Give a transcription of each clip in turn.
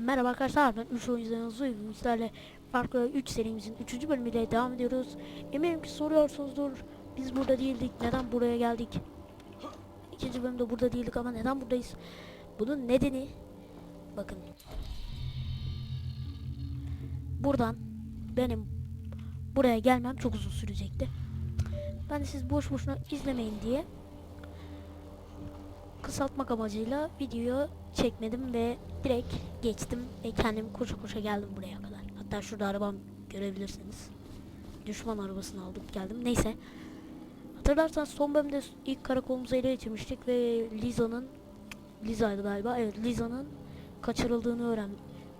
Merhaba arkadaşlar ben 3 oyuncularınız sizlerle farklı 3 serimizin 3. bölümüyle devam ediyoruz. Eminim ki soruyorsunuzdur biz burada değildik neden buraya geldik? İkinci bölümde burada değildik ama neden buradayız? Bunun nedeni bakın buradan benim buraya gelmem çok uzun sürecekti. Ben de siz boş boşuna izlemeyin diye kısaltmak amacıyla videoyu çekmedim ve direkt geçtim ve kendim koşa koşa geldim buraya kadar. Hatta şurada arabam görebilirsiniz. Düşman arabasını aldım geldim. Neyse. Hatırlarsanız son bölümde ilk karakolumuzu ele geçirmiştik ve Liza'nın Liza'ydı galiba. Evet Liza'nın kaçırıldığını öğren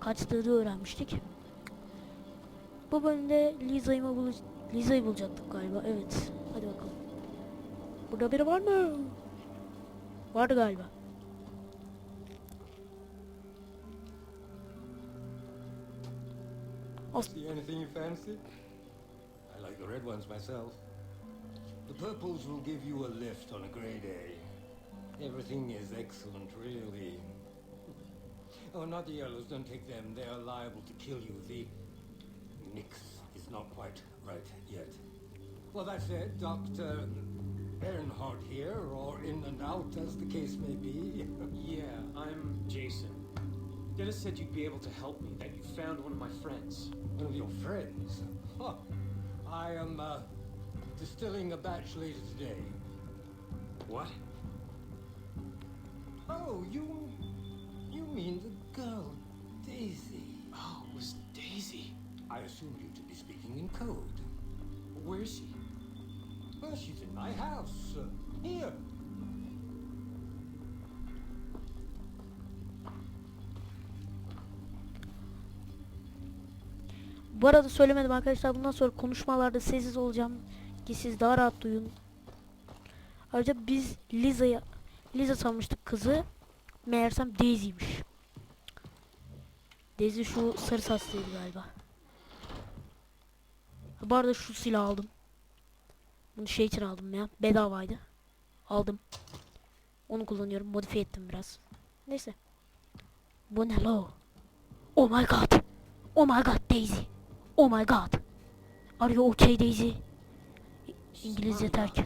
kaçtığını öğrenmiştik. Bu bölümde Liza'yı bul Liza'yı bulacaktık galiba. Evet. Hadi bakalım. Burada biri var mı? Vardı galiba. See anything you fancy? I like the red ones myself. The purples will give you a lift on a grey day. Everything is excellent, really. Oh, not the yellows, don't take them. They are liable to kill you. The mix is not quite right yet. Well, that's it. Dr. Bernhardt here, or in and out, as the case may be. Yeah, I'm Jason. Dennis said you'd be able to help me, that you found one of my friends. One of your friends? Huh. I am uh, distilling a batch later today. What? Oh, you. You mean the girl, Daisy. Oh, it was Daisy. I assumed you to be speaking in code. Where is she? Well, she's in my house. Here. Bu arada söylemedim arkadaşlar. Bundan sonra konuşmalarda sessiz olacağım ki siz daha rahat duyun. Ayrıca biz Liza'ya Liza sanmıştık kızı. Meğersem Daisy'ymiş. Daisy şu sarı saçlıydı galiba. Bu arada şu silah aldım. Bunu şey için aldım ya. Bedavaydı. Aldım. Onu kullanıyorum. Modifiye ettim biraz. Neyse. Bu ne lo? Oh my god. Oh my god Daisy. Oh my god. Are you okay Daisy? İngilizce terk.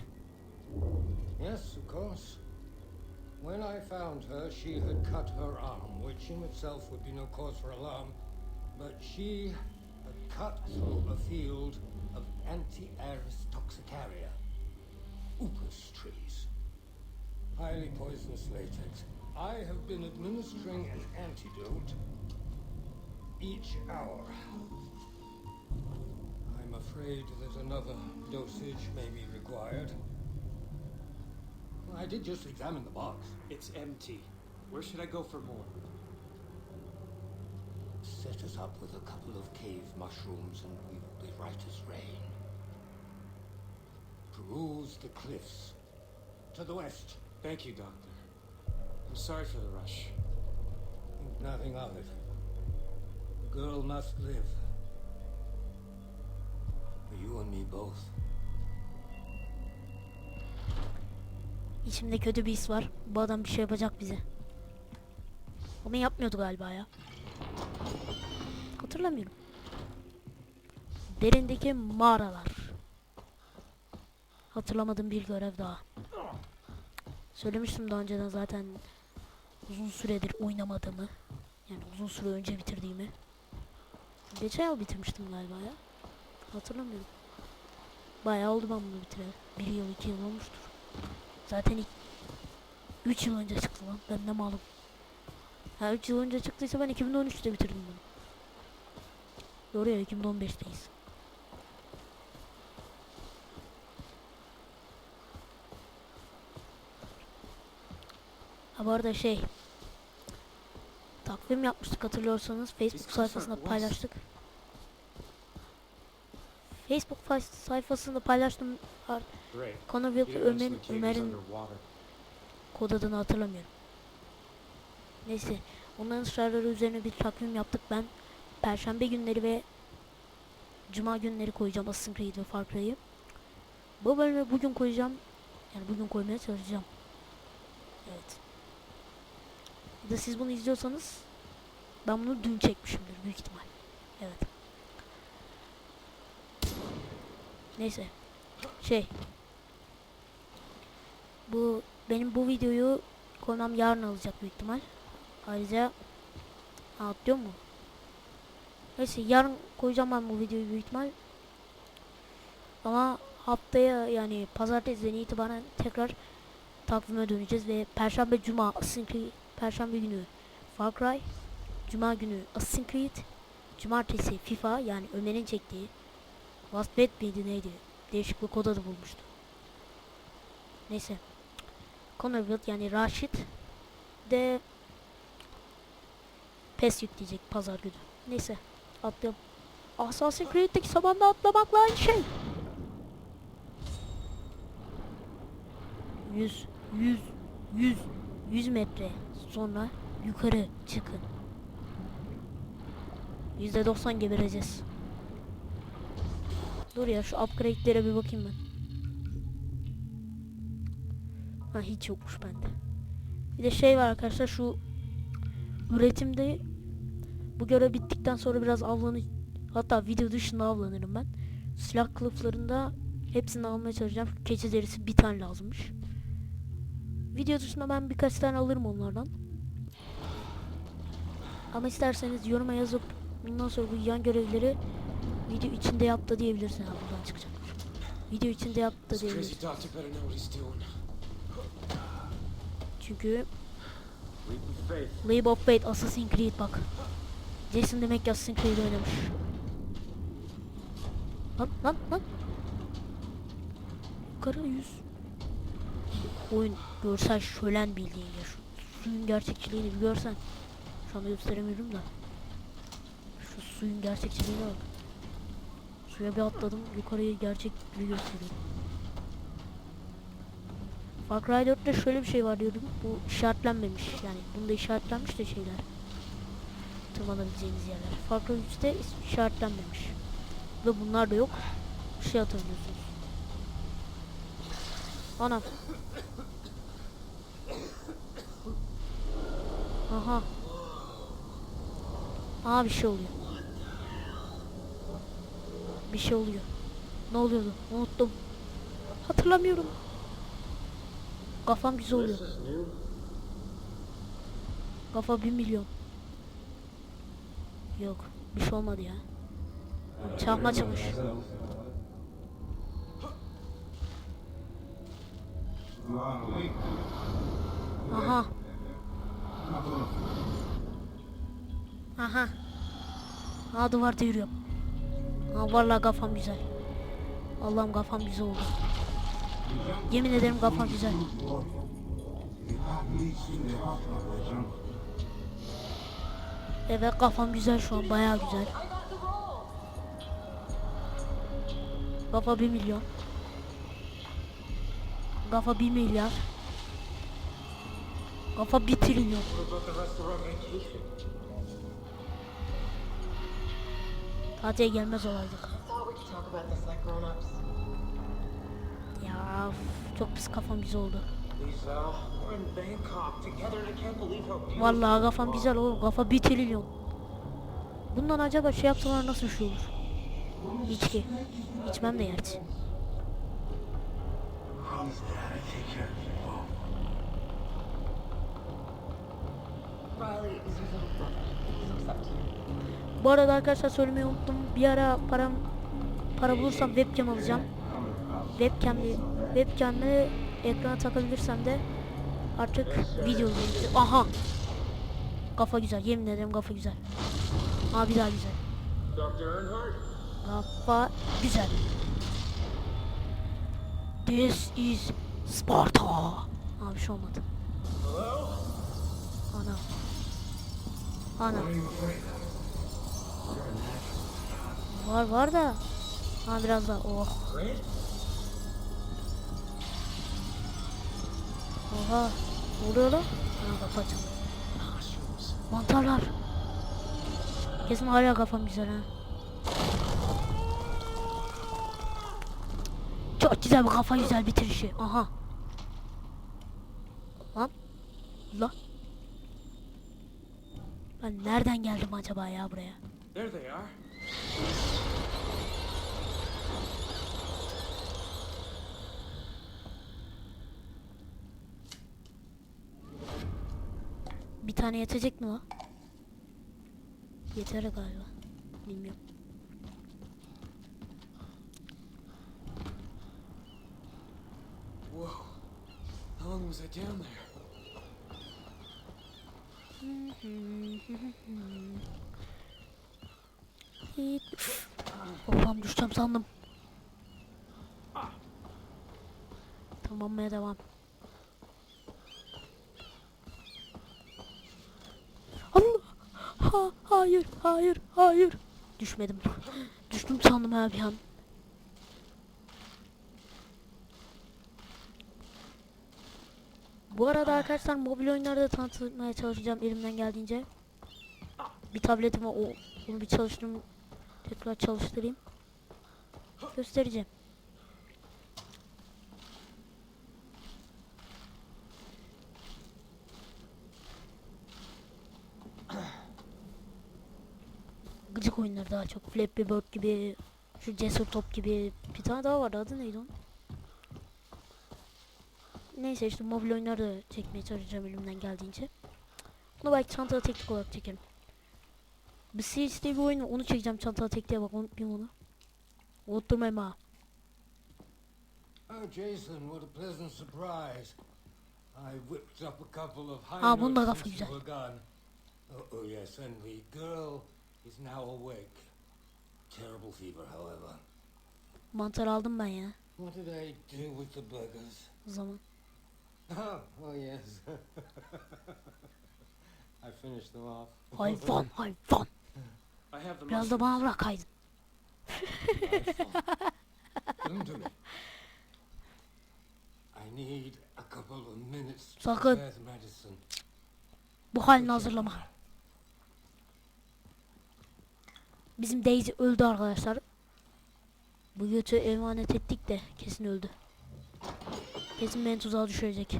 Yes, of course. When I found her, she had cut her arm, which in itself would be no cause for alarm. But she had cut through a field of anti-aris toxicaria, upas trees. Highly poisonous latex. I have been administering an antidote each hour. I'm afraid that another dosage may be required. I did just examine the box. It's empty. Where should I go for more? Set us up with a couple of cave mushrooms and we will be right as rain. Peruse the cliffs. To the west. Thank you, Doctor. I'm sorry for the rush. Think nothing of it. The girl must live. For you and me both. İçimde kötü bir his var. Bu adam bir şey yapacak bize. Ama yapmıyordu galiba ya. Hatırlamıyorum. Derindeki mağaralar. Hatırlamadığım bir görev daha. Söylemiştim daha önceden zaten uzun süredir oynamadığımı. Yani uzun süre önce bitirdiğimi. Geçen yıl bitirmiştim galiba ya. Hatırlamıyorum. Bayağı oldu ben bunu bitireli. Bir yıl iki yıl olmuştur. Zaten ilk 3 yıl önce çıktı lan. Ben ne malum. Ha 3 yıl önce çıktıysa ben 2013'te bitirdim bunu. Doğru ya 2015'teyiz. Ha bu arada şey takvim yapmıştık hatırlıyorsanız Facebook sayfasında paylaştık. Facebook sayfasında paylaştım. You don't Ömer'in Ömer'in kod adını hatırlamıyorum. Neyse onların ısrarları üzerine bir takvim yaptık ben. Perşembe günleri ve Cuma günleri koyacağım Assassin's Creed ve Far Cry'ı. Bu bölümü bugün koyacağım. Yani bugün koymaya çalışacağım. Evet. Ya da siz bunu izliyorsanız Ben bunu dün çekmişimdir büyük ihtimal. Evet. Neyse. Şey. Bu benim bu videoyu koymam yarın alacak büyük ihtimal. Ayrıca atlıyor mu? Neyse yarın koyacağım ben bu videoyu büyük ihtimal. Ama haftaya yani pazartesiden itibaren tekrar takvime döneceğiz ve perşembe cuma Assassin's Creed, perşembe günü Far Cry, cuma günü Assassin's Creed, cumartesi FIFA yani Ömer'in çektiği Bet miydi neydi? Değişik bir kod adı bulmuştu. Neyse. Connorville yani Raşit de PES yükleyecek pazar günü. Neyse atlayalım. Assassin's Creed'deki sabanda atlamakla aynı şey. 100 100 100 100 metre sonra yukarı çıkın. %90 gebereceğiz. Dur ya şu upgrade'lere bir bakayım ben. Ha hiç yokmuş bende. Bir de şey var arkadaşlar şu üretimde bu görev bittikten sonra biraz avlanı hatta video dışında avlanırım ben. Silah kılıflarında hepsini almaya çalışacağım. Keçi derisi bir tane lazımmış. Video dışında ben birkaç tane alırım onlardan. Ama isterseniz yoruma yazıp bundan sonra bu yan görevleri video içinde yaptı diyebilirsin. Buradan çıkacak. Video içinde yaptı diyebilirsin. Çünkü. Leap of Faith Assassin's Creed bak. Jason demek Assassin's Creed oynamış. Lan lan lan. Yukarı yüz. Oyun görsel şölen bildiğin ya. Şu suyun gerçekçiliğini bir görsen. Şu anda gösteremiyorum da. Şu suyun gerçekçiliğine bak. Suya bir atladım yukarıyı gerçekliği gösteriyor. Far Cry 4'te şöyle bir şey var diyordum. Bu işaretlenmemiş. Yani bunda işaretlenmiş de şeyler. Tırmanabileceğiniz yerler. Far Cry 3'te is- işaretlenmemiş. Ve bunlar da yok. Şey atabiliyorsunuz. Anam. Aha. Aa bir şey oluyor. Bir şey oluyor. Ne oluyordu? Unuttum. Hatırlamıyorum. Kafam güzel oluyor. Kafa 1 milyon. Yok. Bir şey olmadı ya. Çakma çıkmış. Aha. Aha. Ha duvarda yürüyorum. Ha vallahi kafam güzel. Allah'ım kafam güzel oldu. Yemin ederim kafam güzel. Evet kafam güzel şu an bayağı güzel. Kafa 1 milyon. Kafa 1 milyar. Kafa 1 trilyon. Tatile gelmez olaydık. Ya çok pis kafam güzel oldu. Vallahi kafam güzel oğlum. Kafa 1 trilyon. Bundan acaba şey yapsalar nasıl bir şey olur? İçki. İçmem de gerçi. Bu arada arkadaşlar söylemeyi unuttum. Bir ara param para bulursam webcam alacağım. Webcam'li webcam'le ekrana takabilirsem de artık video izleyeceğim. Aha. Kafa güzel. Yemin ederim kafa güzel. Abi daha güzel. Kafa güzel. This is Sparta. Abi şey olmadı. Ana. Ana. Var var da. Ha biraz daha. Oh. Oha. Ne lan? Ana kapı açıldı. Mantarlar. Kesin hala kafam güzel ha. Çok güzel bir kafa güzel bitirişi. Aha. Lan. Lan. Ben nereden geldim acaba ya buraya? There they are. Bir tane yetecek mi lan? Yeter galiba. Bilmiyorum. Whoa. How long was I down there? Babam düşeceğim sandım. Tamamlamaya devam. Allah! Ha, hayır, hayır, hayır. Düşmedim. Düştüm sandım ha bir an. Bu arada arkadaşlar mobil oyunları da tanıtmaya çalışacağım elimden geldiğince. Bir tabletim var, o, onu bir çalıştırayım. Tekrar çalıştırayım. Göstereceğim. Gıcık oyunlar daha çok. Flappy Bird gibi, şu Cesur Top gibi bir tane daha vardı. Adı neydi onun? Neyse işte mobil oyunları da çekmeye çalışacağım elimden geldiğince. Bunu belki çantada teknik olarak çekerim. Bir Siege diye bir oyun var, onu çekeceğim çantada tekliğe bak unutmayayım onu. Unutturmayayım ha. Oh, Jason, what a pleasant surprise. I whipped up a couple of high bunda notes since you güzel. were gone. Oh, oh, yes, and the girl is now awake. Terrible fever, however. Mantar aldım ben ya. What did I do with the burgers? O zaman. Oh, oh yes. I finished them off. Hayvan hayvan. I have the Biraz da bana bırakaydın. Come to me. I need a couple of minutes to Sakın. prepare the medicine. Bu halini hazırlama. Bizim Daisy öldü arkadaşlar. Bu götü emanet ettik de kesin öldü. Kesin beni tuzağa düşürecek.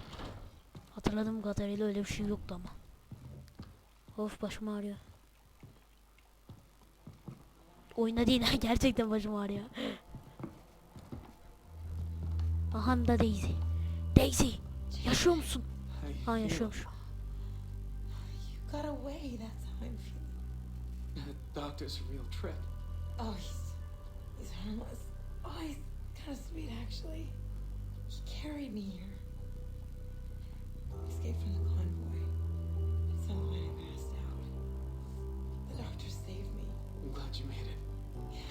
Hatırladığım kadarıyla öyle bir şey yoktu ama. Of başım ağrıyor. Oyunda değil ha, gerçekten başım ağrıyor. Aha da Daisy. Daisy yaşıyor musun? Ha yaşıyormuş. The doctor's a real trip. Oh, he's, he's harmless. Oh, he's kind of sweet, actually. He carried me here. I escaped from the convoy. At some point, I passed out. The doctor saved me. I'm glad you made it.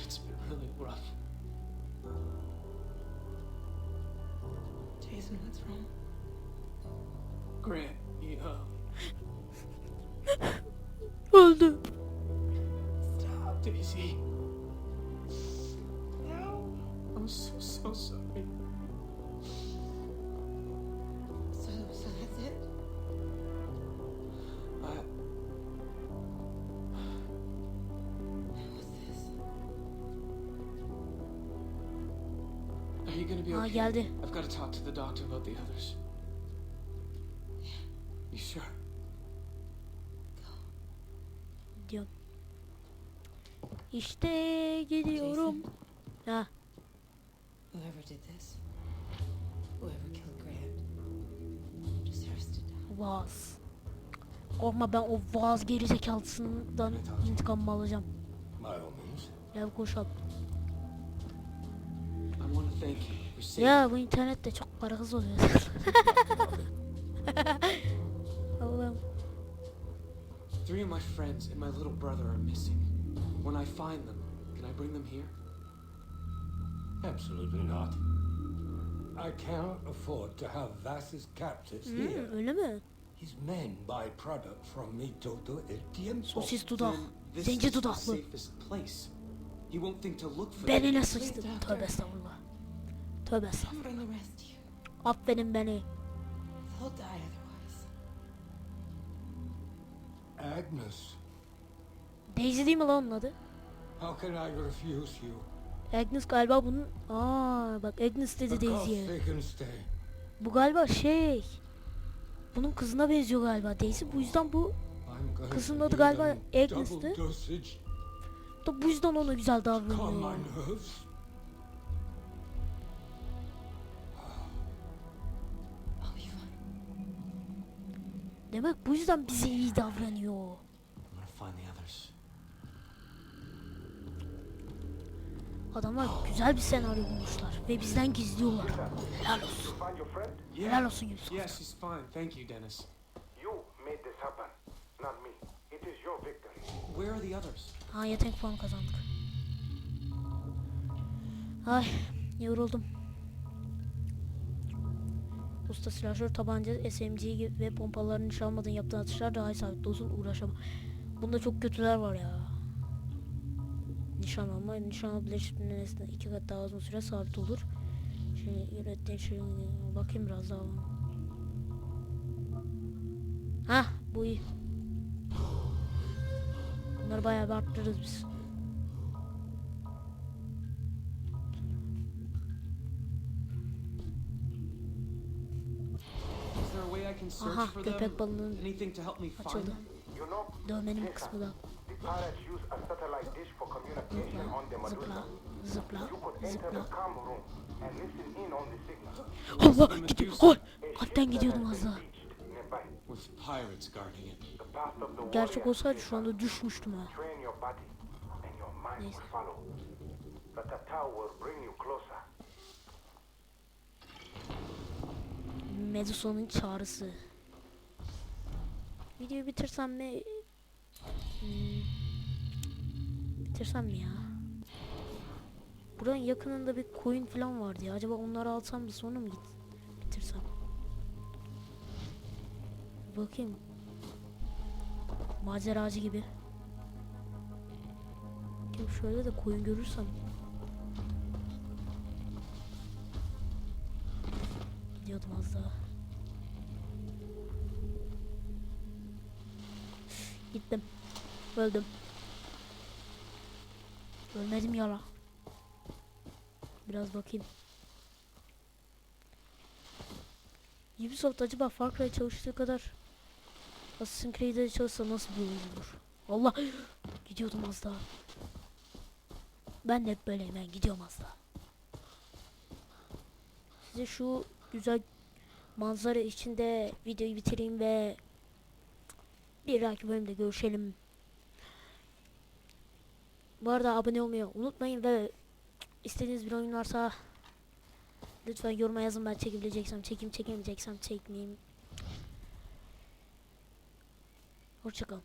It's been really rough. Jason, what's wrong? Grant, are you gonna be Ha okay? geldi. I've got to talk to the doctor about the others. You sure? diyorum. İşte gidiyorum. Ha, Whoever did this, whoever killed Grant, deserves to die. Vaz. Korkma ben o Vaz gerizekalısından intikamımı alacağım. Gel koşalım. Ya bu internette çok para kız oluyor. Allah'ım. Three of my friends and my little brother are missing. When I find them, can I bring them here? Absolutely not. I cannot afford to have Vass's captives Hmm, here. öyle mi? His men buy product from me todo el tiempo. Sosis dudak. Zenci dudaklı. safest place. He won't think Tövbe. Affedin beni. They'll die otherwise. Agnes, Daisy değil mi lan onun adı? how can I refuse you? Agnes galiba bunun... Aa bak Agnes dedi Daisy'ye. Bu galiba şey... Bunun kızına benziyor galiba Daisy. Bu yüzden bu Kızın adı galiba Agnes'ti. Da bu yüzden ona güzel davranıyor. Demek bu yüzden bize iyi davranıyor. Adamlar güzel bir senaryo bulmuşlar ve bizden gizliyorlar. Helal olsun. Helal olsun Yusuf. Yeah, she's fine. Thank you, Dennis. You made this happen, not me. It is your victory. Where are the others? Ha yetenek puanı kazandık. Ay yoruldum. Usta silahşör tabanca, SMG ve pompalarını çalmadan yaptığı atışlar daha isabetli olsun uğraşamam. Bunda çok kötüler var ya. Nişan alma, nişan alma bileşiklerinin nesne iki kat daha uzun süre sabit olur. Şimdi ürettiğin şey bakayım biraz daha. Hah bu iyi. Bunları bayağı bir arttırırız biz. Aha köpek find açıldı. Dövmenin kısmı da. Zıpla, zıpla, zıpla. signal. Allah gidiyor. Ay, kalpten gidiyordum az daha. Gerçek olsaydı şu anda düşmüştüm ha. Neyse. Medusa'nın çağrısı. Videoyu bitirsem mi? Hmm. Bitirsem mi ya? Buranın yakınında bir koyun falan vardı ya. Acaba onları alsam da sonra mı git bitirsem? Bakayım. Maceracı gibi. Bakayım şöyle de koyun görürsem. Gidiyordum az daha. Gittim. Öldüm. Ölmedim yala. Biraz bakayım. Ubisoft acaba Far Cry çalıştığı kadar Assassin's Creed'e çalışsa nasıl bir oyun olur? Allah! Gidiyordum az daha. Ben de hep böyleyim ben gidiyorum az daha. Size şu güzel manzara içinde videoyu bitireyim ve bir dahaki bölümde görüşelim. Bu arada abone olmayı unutmayın ve istediğiniz bir oyun varsa lütfen yoruma yazın ben çekebileceksem çekeyim çekemeyeceksem çekmeyeyim. Hoşçakalın.